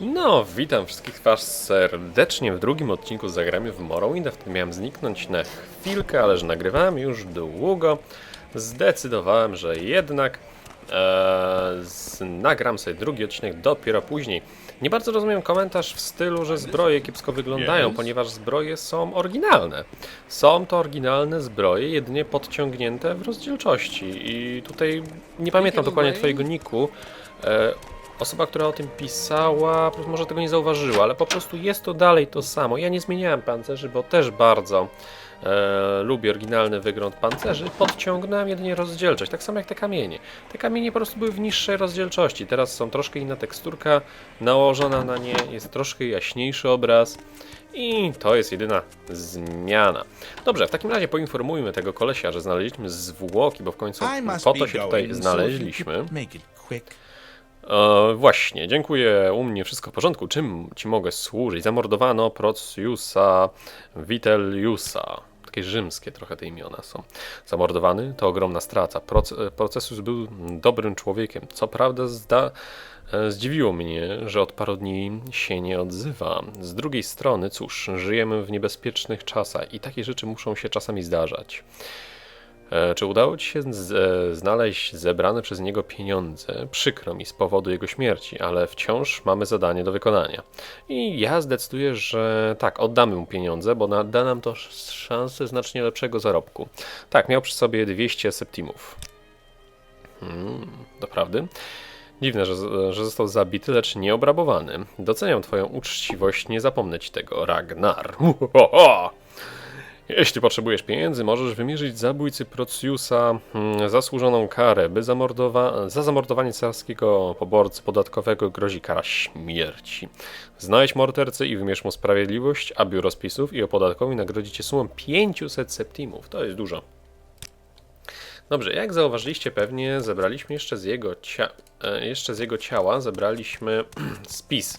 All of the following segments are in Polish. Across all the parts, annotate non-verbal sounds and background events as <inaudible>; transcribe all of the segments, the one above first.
No, witam wszystkich Was serdecznie w drugim odcinku Zagramy w Morrowind. Wtedy miałem zniknąć na chwilkę, ale że nagrywałem już długo, zdecydowałem, że jednak e, z, nagram sobie drugi odcinek dopiero później. Nie bardzo rozumiem komentarz w stylu, że zbroje kiepsko wyglądają, ponieważ zbroje są oryginalne. Są to oryginalne zbroje, jedynie podciągnięte w rozdzielczości. I tutaj nie pamiętam dokładnie Twojego niku. E, Osoba, która o tym pisała, może tego nie zauważyła, ale po prostu jest to dalej to samo. Ja nie zmieniałem pancerzy, bo też bardzo e, lubię oryginalny wygląd pancerzy. Podciągnąłem jedynie rozdzielczość, tak samo jak te kamienie. Te kamienie po prostu były w niższej rozdzielczości. Teraz są troszkę inna teksturka nałożona na nie, jest troszkę jaśniejszy obraz. I to jest jedyna zmiana. Dobrze, w takim razie poinformujmy tego kolesia, że znaleźliśmy zwłoki, bo w końcu po to się tutaj znaleźliśmy. E, właśnie, dziękuję. U mnie wszystko w porządku. Czym ci mogę służyć? Zamordowano Prociusa Vitelliusa. Takie rzymskie trochę te imiona są. Zamordowany to ogromna strata. Proce- Procesus był dobrym człowiekiem. Co prawda zda- e, zdziwiło mnie, że od paru dni się nie odzywa. Z drugiej strony, cóż, żyjemy w niebezpiecznych czasach i takie rzeczy muszą się czasami zdarzać. E, Czy udało Ci się e, znaleźć zebrane przez niego pieniądze? Przykro mi z powodu jego śmierci, ale wciąż mamy zadanie do wykonania. I ja zdecyduję, że tak, oddamy mu pieniądze, bo da nam to sz- szansę znacznie lepszego zarobku. Tak, miał przy sobie 200 septimów. Hmm, doprawdy? Dziwne, że, że został zabity, lecz nie obrabowany. Doceniam Twoją uczciwość, nie zapomnę Ci tego, Ragnar. <laughs> Uhoho! Jeśli potrzebujesz pieniędzy, możesz wymierzyć zabójcy Prociusa hmm, zasłużoną karę. By zamordowa- za zamordowanie carskiego poborcy podatkowego grozi kara śmierci. Znajdź mordercę i wymierz mu sprawiedliwość, a biuro spisów i opodatkowi nagrodzi cię sumą 500 septimów. To jest dużo. Dobrze, jak zauważyliście pewnie, zebraliśmy jeszcze z jego, cia- e, jeszcze z jego ciała, zebraliśmy <clears throat> spis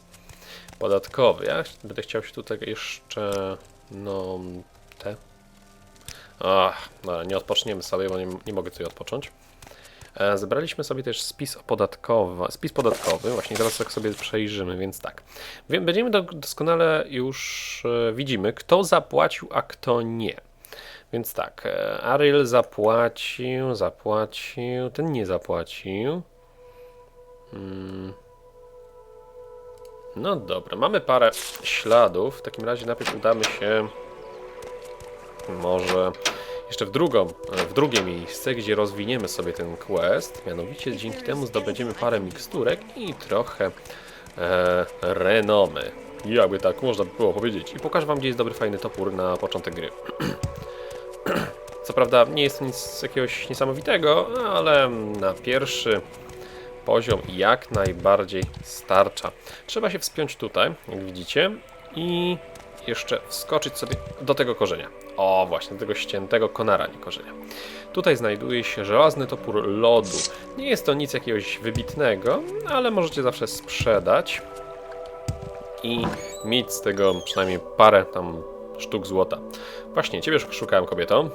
podatkowy. Ja będę chciał się tutaj jeszcze, no, te. Ach, no, nie odpoczniemy sobie, bo nie, nie mogę tutaj odpocząć. E, Zebraliśmy sobie też spis podatkowy, spis podatkowy, właśnie teraz tak sobie przejrzymy, więc tak. Będziemy do, doskonale już e, widzimy, kto zapłacił, a kto nie. Więc tak, e, Ariel zapłacił, zapłacił, ten nie zapłacił. Hmm. No dobra, mamy parę śladów. W takim razie najpierw udamy się może jeszcze w drugą, w drugie miejsce, gdzie rozwiniemy sobie ten quest. Mianowicie dzięki temu zdobędziemy parę miksturek i trochę e, renomy. Jakby tak można by było powiedzieć. I pokażę wam, gdzie jest dobry, fajny topór na początek gry. <clears throat> Co prawda nie jest to nic jakiegoś niesamowitego, ale na pierwszy poziom jak najbardziej starcza. Trzeba się wspiąć tutaj, jak widzicie, i jeszcze wskoczyć sobie do tego korzenia. O, właśnie, tego ściętego konara, nie korzenia. Tutaj znajduje się żelazny topór lodu. Nie jest to nic jakiegoś wybitnego, ale możecie zawsze sprzedać i mieć z tego przynajmniej parę tam sztuk złota. Właśnie, ciebie szukałem kobieto.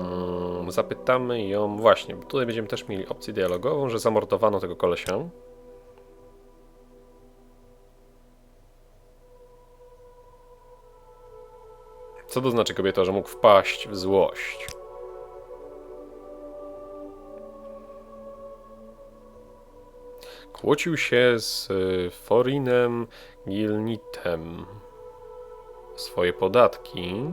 Mm, Zapytamy ją właśnie, tutaj będziemy też mieli opcję dialogową, że zamordowano tego kolesia. Co to znaczy kobieta, że mógł wpaść w złość? Kłócił się z y, Forinem Gilnitem swoje podatki.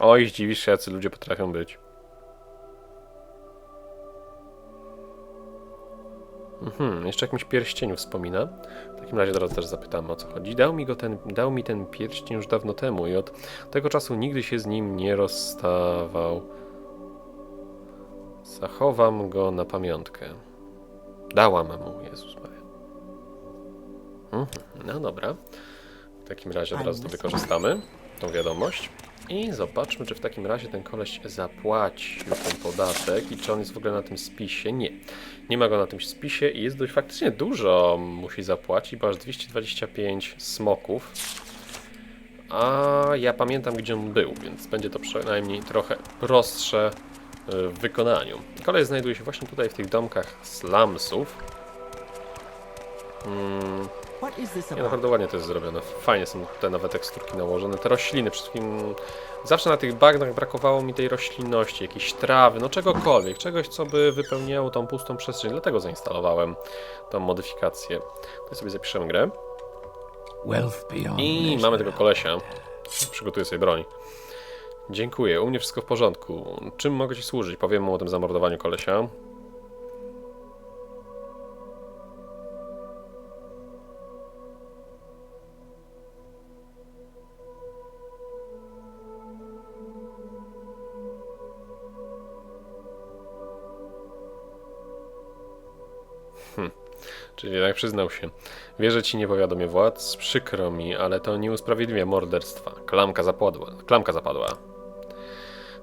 Oj, zdziwisz się, jacy ludzie potrafią być. Mhm, jeszcze jakimś pierścieniu wspomina. W takim razie teraz też zapytamy o co chodzi. Dał mi, go ten, dał mi ten pierścień już dawno temu i od tego czasu nigdy się z nim nie rozstawał. Zachowam go na pamiątkę. Dałam mu, Jezus Maria. Mhm, no dobra. W takim razie od razu to wykorzystamy, tą wiadomość. I zobaczmy, czy w takim razie ten koleś zapłacił ten podatek i czy on jest w ogóle na tym spisie. Nie. Nie ma go na tym spisie i jest dość faktycznie dużo musi zapłacić, bo aż 225 smoków. A ja pamiętam, gdzie on był, więc będzie to przynajmniej trochę prostsze y, w wykonaniu. Kolej znajduje się właśnie tutaj w tych domkach slumsów. Mm, this nie, naprawdę ładnie to jest zrobione. Fajnie są te nowe teksturki nałożone. Te rośliny, przede wszystkim zawsze na tych bagnach brakowało mi tej roślinności, jakiejś trawy, no czegokolwiek, czegoś, co by wypełniało tą pustą przestrzeń. Dlatego zainstalowałem tą modyfikację. Tutaj sobie zapiszemy grę. I mamy tego kolesia. Przygotuję sobie broń. Dziękuję, u mnie wszystko w porządku. Czym mogę ci służyć? Powiem mu o tym zamordowaniu kolesia. Czyli jednak przyznał się. Wierzę ci, nie władz, przykro mi, ale to nie usprawiedliwia morderstwa. Klamka zapadła. Klamka zapadła.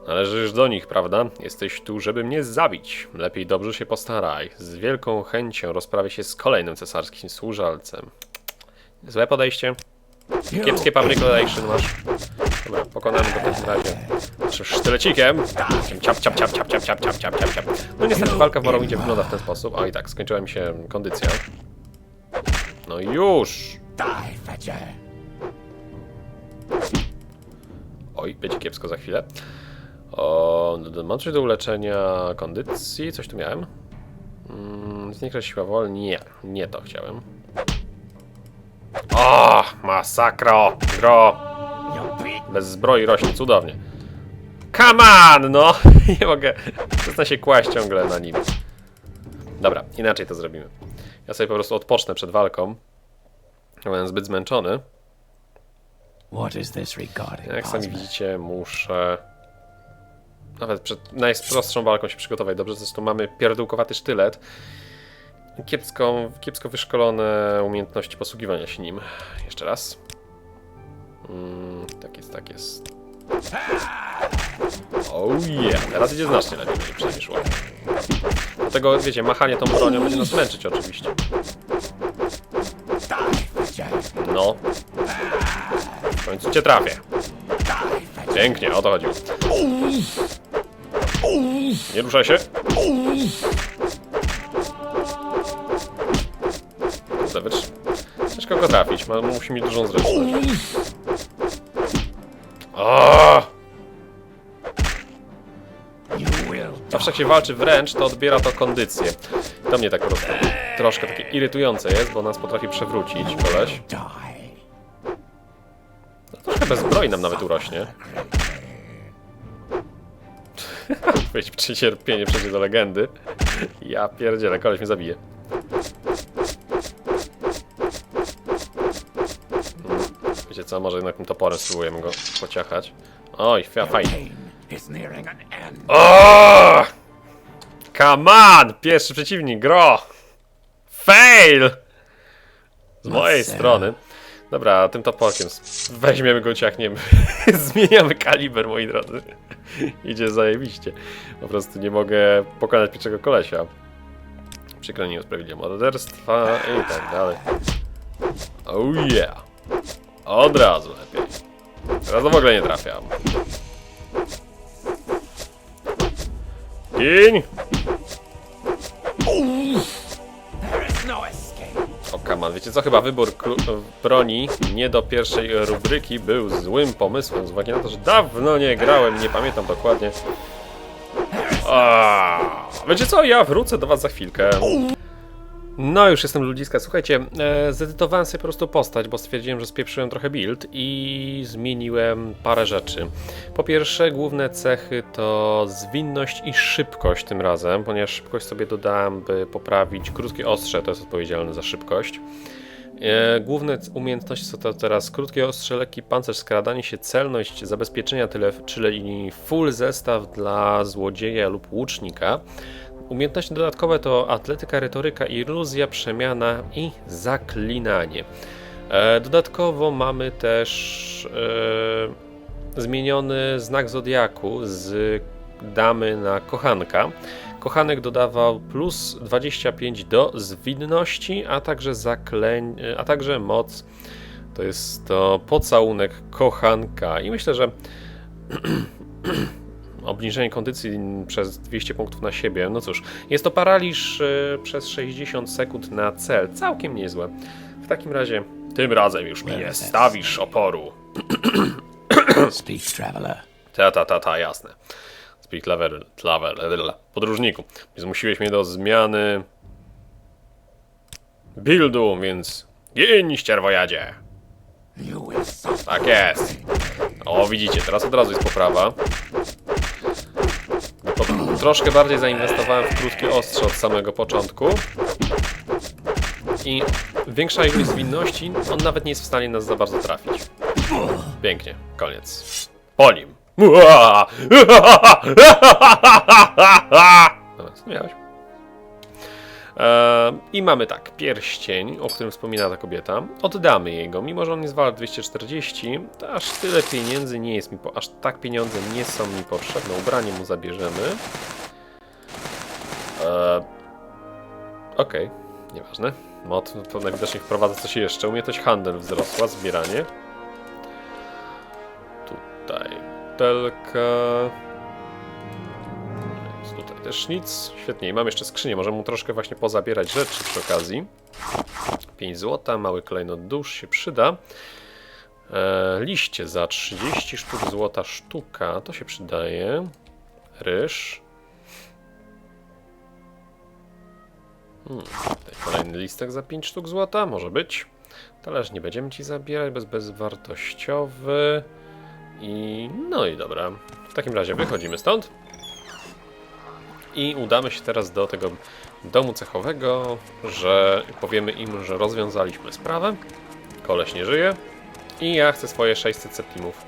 Należysz do nich, prawda? Jesteś tu, żeby mnie zabić. Lepiej dobrze się postaraj. Z wielką chęcią rozprawię się z kolejnym cesarskim służalcem. Złe podejście. Kiepskie public relation masz. Dobra, pokonamy go w takim razie. Sztylecikiem. Ciap, ciap, ciap, ciap, ciap, ciap, ciap, ciap, ciap, ciap. No niestety walka w Morrowinie wygląda w ten sposób. O i tak, skończyła mi się kondycja. No już! Oj, będzie kiepsko za chwilę. O, no, mam coś do uleczenia kondycji? Coś tu miałem? Mm, znikra siła woli? Nie, nie to chciałem. O, masakro! Gro! Bez zbroi rośnie, cudownie. Come on, no! <laughs> Nie mogę. Przestań się kłaść ciągle na nim. Dobra, inaczej to zrobimy. Ja sobie po prostu odpocznę przed walką. Byłem zbyt zmęczony. Jak sami widzicie, muszę nawet przed najprostszą walką się przygotować dobrze. Zresztą mamy pierdółkowaty sztylet. Kiepską, kiepsko wyszkolone umiejętności posługiwania się nim. Jeszcze raz. Mm, tak jest, tak jest. Oh yeah, teraz idzie znacznie lepiej, będzie przynajmniej szło. Dlatego, wiecie, machanie tą bronią będzie nas męczyć oczywiście. No. W końcu cię trafię. Pięknie, o to chodziło. Nie ruszaj się. Zobacz. Ciężko go trafić, ma, musi mieć dużą zręczność. O! Zawsze jak się walczy wręcz, to odbiera to kondycję. To mnie tak po prostu troszkę takie irytujące jest, bo nas potrafi przewrócić, koleś. die. Troszkę bez zbroi nam nawet urośnie. <laughs> Weź przecierpienie przejdzie do legendy. Ja pierdzielę, koleś mnie zabije. Wiecie co, może jednak tym toporem spróbujemy go pociachać. Oj, fa- fajnie. O! Come on! Pierwszy przeciwnik, gro! Fail! Z mojej strony. Dobra, tym toporkiem weźmiemy go, ciachniemy. <laughs> Zmieniamy kaliber, moi drodzy. <laughs> Idzie zajebiście. Po prostu nie mogę pokonać pierwszego kolesia. Przykro nie usprawiedliwia morderstwa i tak dalej. Oh yeah. Od razu lepiej. Teraz w ogóle nie trafiam. Gin! There is no escape. O, kaman, wiecie co? Chyba wybór broni nie do pierwszej rubryki był złym pomysłem, z uwagi na to, że dawno nie grałem, nie pamiętam dokładnie. A, wiecie co? Ja wrócę do was za chwilkę. No, już jestem ludziska. Słuchajcie, e, zedytowałem sobie po prostu postać, bo stwierdziłem, że spieprzyłem trochę build i zmieniłem parę rzeczy. Po pierwsze, główne cechy to zwinność i szybkość tym razem, ponieważ szybkość sobie dodałem, by poprawić krótkie ostrze, to jest odpowiedzialne za szybkość. E, Główne umiejętności są to teraz krótkie ostrze, lekki pancerz, skradanie się, celność, zabezpieczenia tyle, czyli full zestaw dla złodzieja lub łucznika. Umiejętności dodatkowe to atletyka, retoryka, iluzja, przemiana i zaklinanie. E, Dodatkowo mamy też e, zmieniony znak zodiaku z damy na kochanka. Kochanek dodawał plus 25 do zwinności, a także zakleń, a także moc To jest to pocałunek kochanka i myślę, że <clears throat> obniżenie kondycji przez 200 punktów na siebie, no cóż, jest to paraliż y, przez 60 sekund na cel, całkiem niezłe. W takim razie, tym razem już nie stawisz oporu. <coughs> Speak, traveler. Ta, ta, ta, ta, jasne. Speak level, level, podróżniku. Zmusiłeś mnie do zmiany buildu, więc gin, ścierwojadzie. Tak jest. O, widzicie, teraz od razu jest poprawa. Po, troszkę bardziej zainwestowałem w krótkie ostrze od samego początku. I większa ilość zwinności, on nawet nie jest w stanie nas za bardzo trafić. Pięknie, koniec. Po nim. <laughs> Dobra, co miałeś? Eee, I mamy tak, pierścień, o którym wspomina ta kobieta. Oddamy jego, mimo że on jest wart 240, to aż tyle pieniędzy nie jest mi, po, aż tak pieniądze nie są mi potrzebne. Ubranie mu zabierzemy. Eee, Okej, nieważne. Mod to najwidoczniej wprowadza coś jeszcze. Umiejętność handel wzrosła, zbieranie. Tutaj butelka. Też nic. Świetnie. I mam jeszcze skrzynię. Możemy mu troszkę właśnie pozabierać rzeczy przy okazji. 5 złota, mały klejnot dusz się przyda. E, liście za 30 sztuk złota sztuka. To się przydaje. Ryż. Hmm, kolejny listek za 5 sztuk złota. Może być. Talerz nie będziemy ci zabierać, bez bezwartościowy. I no i dobra. W takim razie wychodzimy stąd. I udamy się teraz do tego domu cechowego, że powiemy im, że rozwiązaliśmy sprawę. Koleś nie żyje. I ja chcę swoje 600 septimów.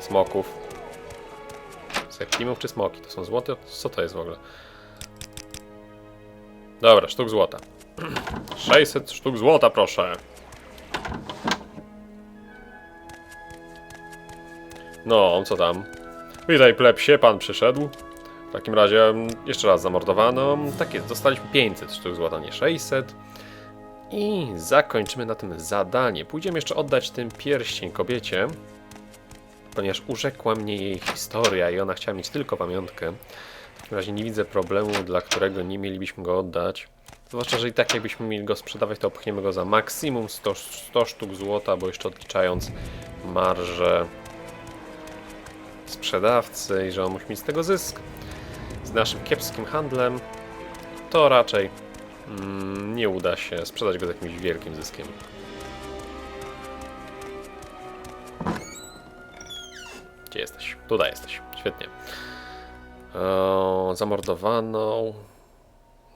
Smoków. Septimów czy smoki? To są złote? Co to jest w ogóle? Dobra, sztuk złota. <clears throat> 600 sztuk złota, proszę. No, co tam? Witaj, plepsie, pan przyszedł. Takim razie mm, jeszcze raz zamordowano. Tak jest, dostaliśmy 500 sztuk złota, nie 600. I zakończymy na tym zadanie. Pójdziemy jeszcze oddać ten pierścień kobiecie, ponieważ urzekła mnie jej historia i ona chciała mieć tylko pamiątkę. W takim razie nie widzę problemu, dla którego nie mielibyśmy go oddać. Zwłaszcza, że i tak jakbyśmy mieli go sprzedawać, to opchniemy go za maksimum 100, 100 sztuk złota, bo jeszcze odliczając marżę sprzedawcy i że on musi mieć z tego zysk. Naszym kiepskim handlem to raczej mm, nie uda się sprzedać go z jakimś wielkim zyskiem. Gdzie jesteś? Tutaj jesteś. Świetnie. O, zamordowano.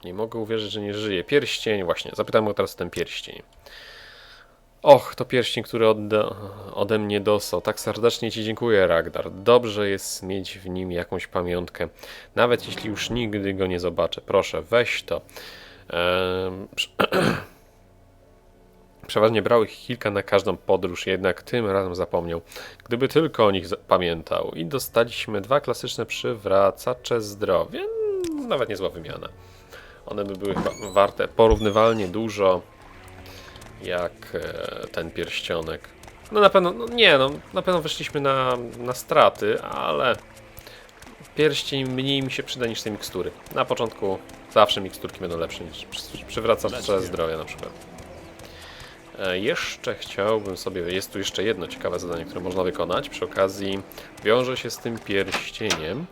Nie mogę uwierzyć, że nie żyje. Pierścień, właśnie. Zapytam go teraz o ten pierścień. Och, to pierścień, który odda, ode mnie dostał. Tak serdecznie Ci dziękuję, Ragdar. Dobrze jest mieć w nim jakąś pamiątkę. Nawet jeśli już nigdy go nie zobaczę. Proszę, weź to. Ehm, prze- <clears throat> Przeważnie brał ich kilka na każdą podróż, jednak tym razem zapomniał. Gdyby tylko o nich pamiętał. I dostaliśmy dwa klasyczne przywracacze zdrowia. Nawet niezła wymiana. One by były warte porównywalnie dużo jak e, ten pierścionek. No na pewno, no nie no, na pewno wyszliśmy na, na straty, ale pierścień mniej mi się przyda niż te mikstury. Na początku zawsze miksturki będą lepsze niż przy- przywracacze zdrowia na przykład. E, Jeszcze chciałbym sobie, jest tu jeszcze jedno ciekawe zadanie, które można wykonać. Przy okazji wiąże się z tym pierścieniem,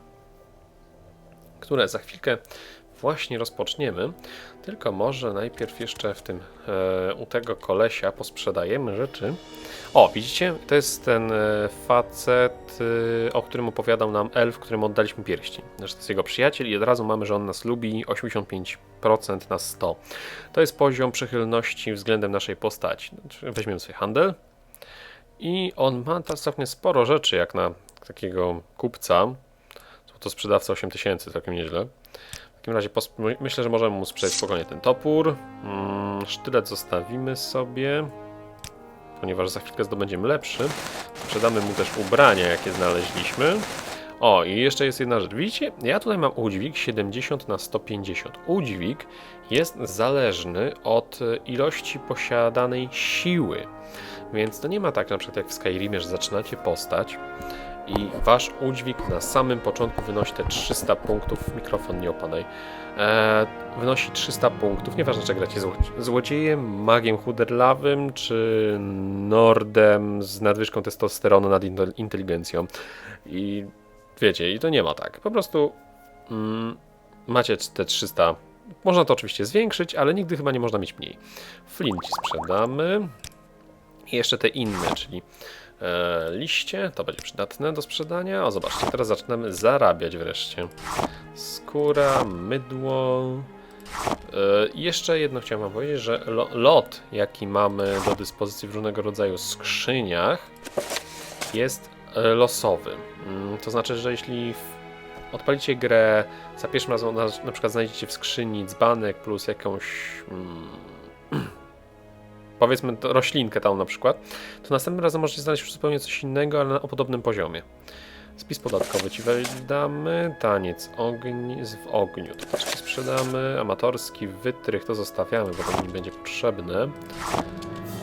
które za chwilkę właśnie rozpoczniemy. Tylko może najpierw jeszcze w tym e, u tego kolesia posprzedajemy rzeczy. O, widzicie? To jest ten e, facet, e, o którym opowiadał nam elf, któremu oddaliśmy pierścień. Znaczy, to jest jego przyjaciel i od razu mamy, że on nas lubi 85% na 100. To jest poziom przychylności względem naszej postaci. Znaczy, weźmiemy sobie handel. I on ma całkiem sporo rzeczy, jak na takiego kupca. To sprzedawca 8000, całkiem nieźle. Takim razie myślę, że możemy mu sprzedać spokojnie ten topór. Mm, sztylet zostawimy sobie, ponieważ za chwilkę zdobędziemy lepszy. Sprzedamy mu też ubrania, jakie znaleźliśmy. O, i jeszcze jest jedna rzecz. Widzicie, ja tutaj mam udźwig 70 na 150. Udźwig jest zależny od ilości posiadanej siły. Więc to nie ma tak na przykład jak w Skyrimie, że zaczynacie postać i wasz udźwig na samym początku wynosi te 300 punktów. Mikrofon nie opadaj. E, wynosi 300 punktów. Nieważne, czy gracie zło złodziejem, magiem chuderlawym, czy nordem z nadwyżką testosteronu nad intel- inteligencją. I wiecie, i to nie ma tak. Po prostu mm, macie te 300. Można to oczywiście zwiększyć, ale nigdy chyba nie można mieć mniej. Flint sprzedamy. I jeszcze te inne, czyli liście, to będzie przydatne do sprzedania. O, zobaczcie, teraz zaczynamy zarabiać wreszcie. Skóra, mydło. E, i jeszcze jedno chciałem wam powiedzieć, że lo, lot, jaki mamy do dyspozycji w różnego rodzaju skrzyniach, jest e, losowy. Mm, To znaczy, że jeśli odpalicie grę, za pierwszym razem na, na przykład znajdziecie w skrzyni dzbanek plus jakąś mm, <clears throat> powiedzmy roślinkę tam na przykład, to następnym razem możecie znaleźć już zupełnie coś innego, ale o podobnym poziomie. Spis podatkowy ci wydamy, taniec ogni, w ogniu, to też sprzedamy, amatorski wytrych to zostawiamy, bo to nie będzie potrzebne.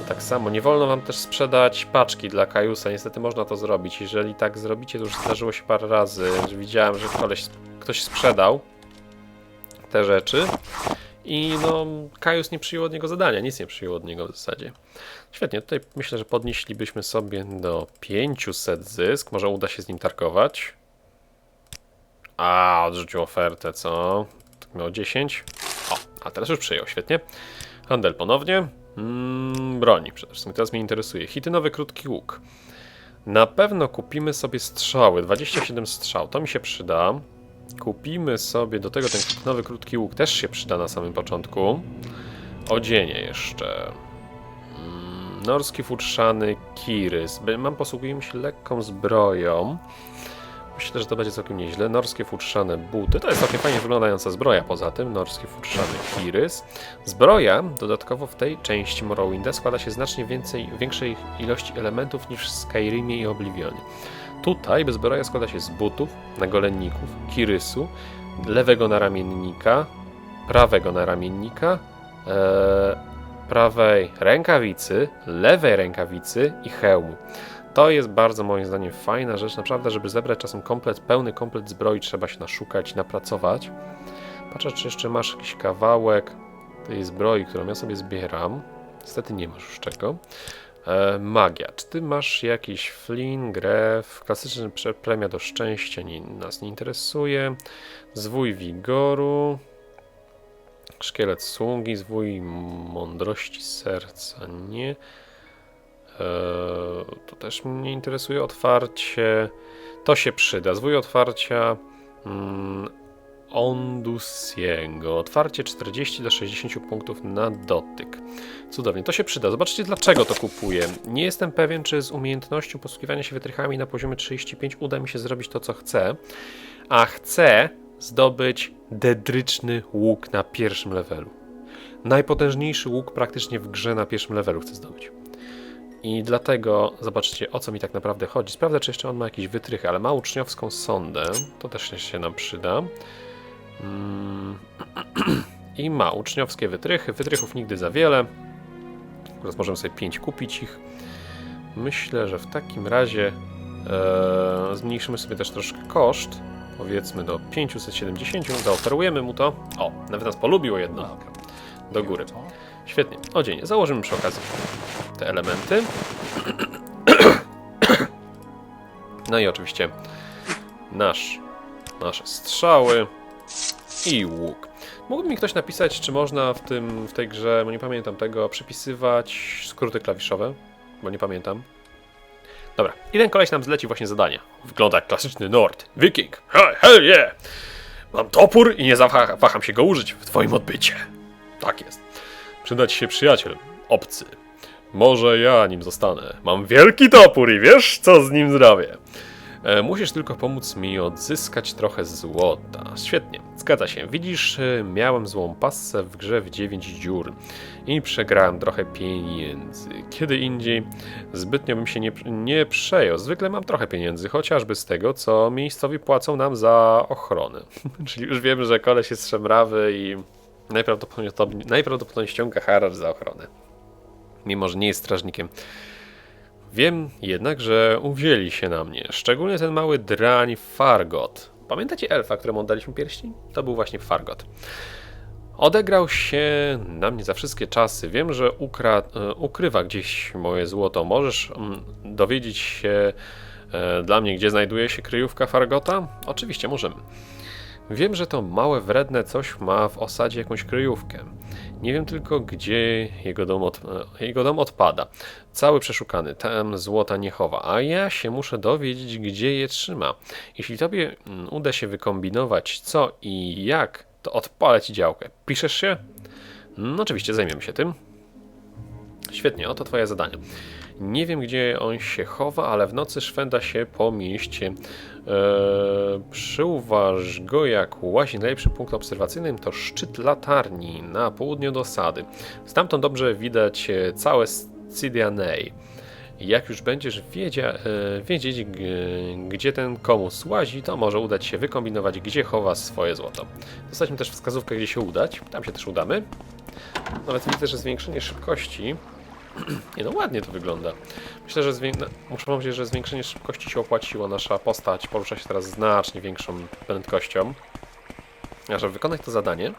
Tak samo, nie wolno wam też sprzedać paczki dla Kajusa, niestety można to zrobić. Jeżeli tak zrobicie, to już zdarzyło się parę razy, widziałem, że koleś, ktoś sprzedał te rzeczy i no, Kajus nie przyjął od niego zadania, nic nie przyjął od niego w zasadzie. Świetnie, tutaj myślę, że podnieślibyśmy sobie do 500 zysk, może uda się z nim targować. A, odrzucił ofertę, co? Miał 10. O, a teraz już przyjął, świetnie. Handel ponownie. Mm, broni przede wszystkim, teraz mnie interesuje. Hitynowy krótki łuk. Na pewno kupimy sobie strzały, 27 strzał, to mi się przyda. Kupimy sobie do tego ten nowy krótki łuk, też się przyda na samym początku. Odzienie jeszcze. Mm, Norski futrzany kirys. Mam, posługujemy się lekką zbroją. Myślę, że to będzie całkiem nieźle. Norskie futrzane buty. To jest całkiem fajnie wyglądająca zbroja poza tym. Norski futrzany kirys. Zbroja dodatkowo w tej części Morrowinda składa się znacznie więcej, większej ilości elementów niż w Skyrimie i Oblivionie. Tutaj zbroja składa się z butów, nagolenników, kirysu, lewego naramiennika, prawego naramiennika, e, prawej rękawicy, lewej rękawicy i hełmu. To jest bardzo moim zdaniem fajna rzecz, naprawdę, żeby zebrać czasem komplet, pełny komplet zbroi, trzeba się naszukać, napracować. Patrzę, czy jeszcze masz jakiś kawałek tej zbroi, którą ja sobie zbieram. Niestety nie masz już czego. E, magia. Czy ty masz jakiś flin, gref, klasyczny prze- premia do szczęścia nie, nas nie interesuje. Zwój wigoru. Szkielet sługi, zwój mądrości serca, nie. E, to też mnie interesuje. Otwarcie. To się przyda. Zwój otwarcia. Mm, Ondusiego. Otwarcie 40 do 60 punktów na dotyk. Cudownie, to się przyda. Zobaczcie dlaczego to kupuję. Nie jestem pewien, czy z umiejętnością posługiwania się wytrychami na poziomie 35 uda mi się zrobić to, co chcę. A chcę zdobyć dedryczny łuk na pierwszym levelu. Najpotężniejszy łuk praktycznie w grze na pierwszym levelu chcę zdobyć. I dlatego zobaczcie, o co mi tak naprawdę chodzi. Sprawdzę, czy jeszcze on ma jakieś wytrychy, ale ma uczniowską sondę. To też się nam przyda. Mm. <clears throat> I ma uczniowskie wytrychy. Wytrychów nigdy za wiele. Teraz możemy sobie 5 kupić ich. Myślę, że w takim razie e, zmniejszymy sobie też troszkę koszt. Powiedzmy do 570. Zaoferujemy mu to. O, nawet nas polubił o jedno. Do góry. Świetnie. Odzień. Założymy przy okazji te elementy. <clears throat> No i oczywiście nasz, nasze strzały i łuk. Mógłby mi ktoś napisać, czy można w, tym, w tej grze, bo nie pamiętam tego, przypisywać skróty klawiszowe? Bo nie pamiętam. Dobra, ten koleś nam zleci właśnie zadanie. Wygląda jak klasyczny Nord. Wiking. Hej, hell yeah! Mam topór i nie zawa- waham się go użyć w twoim odbycie. Tak jest. Przydać się przyjaciel. Obcy. Może ja nim zostanę. Mam wielki topór i wiesz, co z nim zrobię. E, musisz tylko pomóc mi odzyskać trochę złota. Świetnie. Zgadza się. Widzisz, y, miałem złą passę w grze w 9 dziur i przegrałem trochę pieniędzy. Kiedy indziej zbytnio bym się nie, nie przejął. Zwykle mam trochę pieniędzy, chociażby z tego, co miejscowi płacą nam za ochronę. <laughs> Czyli już wiemy, że koleś jest szemrawy i najprawdopodobniej, najprawdopodobniej ściąga haracz za ochronę. Mimo, że nie jest strażnikiem. Wiem jednak, że uwzięli się na mnie. Szczególnie ten mały drań Fargot. Pamiętacie elfa, któremu oddaliśmy pierścień? To był właśnie Fargot. Odegrał się na mnie za wszystkie czasy. Wiem, że ukra- e, ukrywa gdzieś moje złoto. Możesz mm, dowiedzieć się e, dla mnie, gdzie znajduje się kryjówka Fargota? Oczywiście możemy. Wiem, że to małe, wredne coś ma w osadzie jakąś kryjówkę. Nie wiem tylko, gdzie jego dom, od, jego dom odpada. Cały przeszukany, tam złota nie chowa, a ja się muszę dowiedzieć, gdzie je trzyma. Jeśli tobie mm, uda się wykombinować co i jak, to odpalę ci działkę. Piszesz się? No oczywiście, zajmiemy się tym. Świetnie, oto twoje zadanie. Nie wiem, gdzie on się chowa, ale w nocy szwenda się po mieście. Eee, przyuważ go, jak łazi. Najlepszy punkt obserwacyjny to szczyt latarni na południu do osady. Stamtąd dobrze widać e, całe Cydianei. Jak już będziesz wiedzia, e, wiedzieć, gdzie ten komus łazi, to może udać się wykombinować, gdzie chowa swoje złoto. Dostaliśmy też wskazówkę, gdzie się udać. Tam się też udamy. Nawet widzę, że zwiększenie szybkości nie no, ładnie to wygląda. Myślę, że no, muszę powiedzieć, że zwiększenie szybkości się opłaciło. Nasza postać porusza się teraz znacznie większą prędkością. A żeby wykonać to zadanie,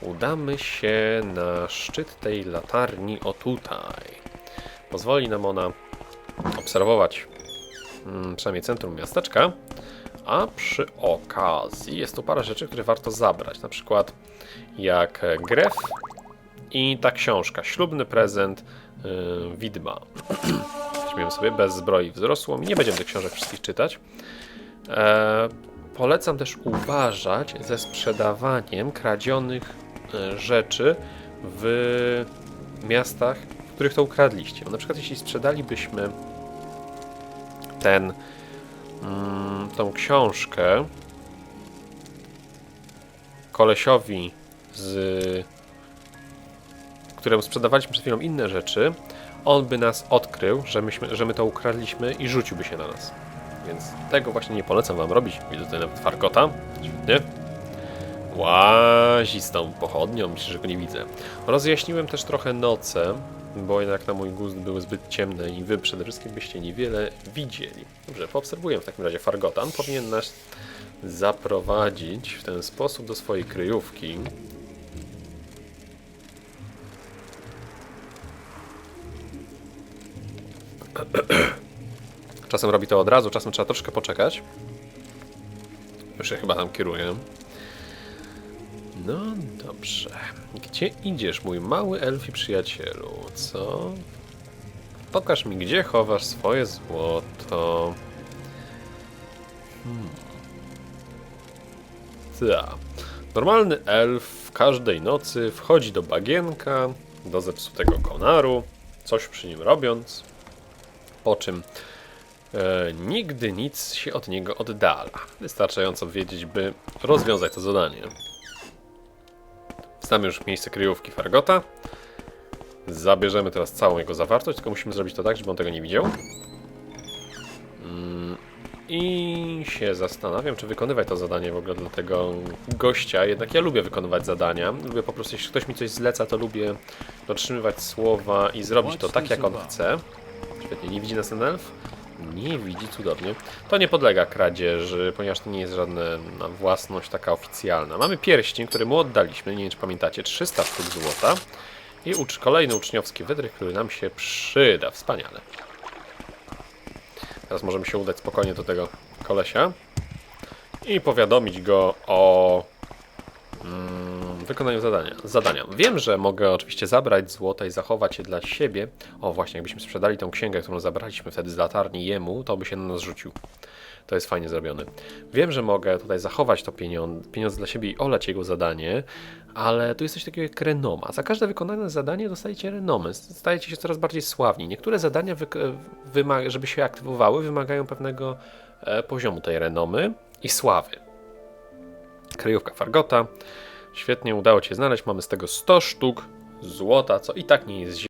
udamy się na szczyt tej latarni o tutaj. Pozwoli nam ona obserwować mm, przynajmniej centrum miasteczka, a przy okazji jest tu parę rzeczy, które warto zabrać. Na przykład jak gref i ta książka, ślubny prezent yy, widma. Weźmiemy sobie bez zbroi wzrosłą i nie będziemy tych książek wszystkich czytać. E, polecam też uważać ze sprzedawaniem kradzionych e, rzeczy w miastach, w których to ukradliście. Bo na przykład jeśli sprzedalibyśmy ten mm, tą książkę kolesiowi z któremu sprzedawaliśmy przed chwilą inne rzeczy, on by nas odkrył, że, myśmy, że my to ukradliśmy i rzuciłby się na nas. Więc tego właśnie nie polecam wam robić. Widzę tutaj nawet Fargota. Świetnie. Łazi z tą pochodnią, myślę, że go nie widzę. Rozjaśniłem też trochę noce, bo jednak na mój gust były zbyt ciemne i wy przede wszystkim byście niewiele widzieli. Dobrze, poobserwuję w takim razie Fargota. On powinien nas zaprowadzić w ten sposób do swojej kryjówki. <clears throat> Czasem robi to od razu, czasem trzeba troszkę poczekać. Już się chyba tam kieruję. No dobrze. Gdzie idziesz, mój mały elfi przyjacielu? Co? Pokaż mi, gdzie chowasz swoje złoto. Hmm. Ta. Normalny elf każdej nocy wchodzi do bagienka, do zepsutego konaru, coś przy nim robiąc, po czym e, nigdy nic się od niego oddala. Wystarczająco wiedzieć, by rozwiązać to zadanie. Znamy już miejsce kryjówki Fargota. Zabierzemy teraz całą jego zawartość, tylko musimy zrobić to tak, żeby on tego nie widział. Mm, I się zastanawiam, czy wykonywać to zadanie w ogóle dla tego gościa. Jednak ja lubię wykonywać zadania. Lubię po prostu, jeśli ktoś mi coś zleca, to lubię dotrzymywać słowa i zrobić to tak, jak on chce. Świetnie, nie widzi nas ten elf? Nie widzi, cudownie. To nie podlega kradzieży, ponieważ to nie jest żadna no, własność taka oficjalna. Mamy pierścień, który mu oddaliśmy, nie wiem czy pamiętacie, 300 sztuk złota. I ucz kolejny uczniowski wydrych, który nam się przyda. Wspaniale. Teraz możemy się udać spokojnie do tego kolesia i powiadomić go o wykonaniu zadania. zadania. Wiem, że mogę oczywiście zabrać złota i zachować je dla siebie. O, właśnie, jakbyśmy sprzedali tą księgę, którą zabraliśmy wtedy z latarni jemu, to by się na nas rzucił. To jest fajnie zrobione. Wiem, że mogę tutaj zachować to pieniądze, pieniądze dla siebie i olać jego zadanie, ale tu jest coś takiego jak renoma. Za każde wykonane zadanie dostajecie renomę. Stajecie się coraz bardziej sławni. Niektóre zadania, żeby się aktywowały, wymagają pewnego e, poziomu tej renomy i sławy. Kryjówka Fargota. Świetnie udało Ci się znaleźć. Mamy z tego 100 sztuk złota, co i tak nie jest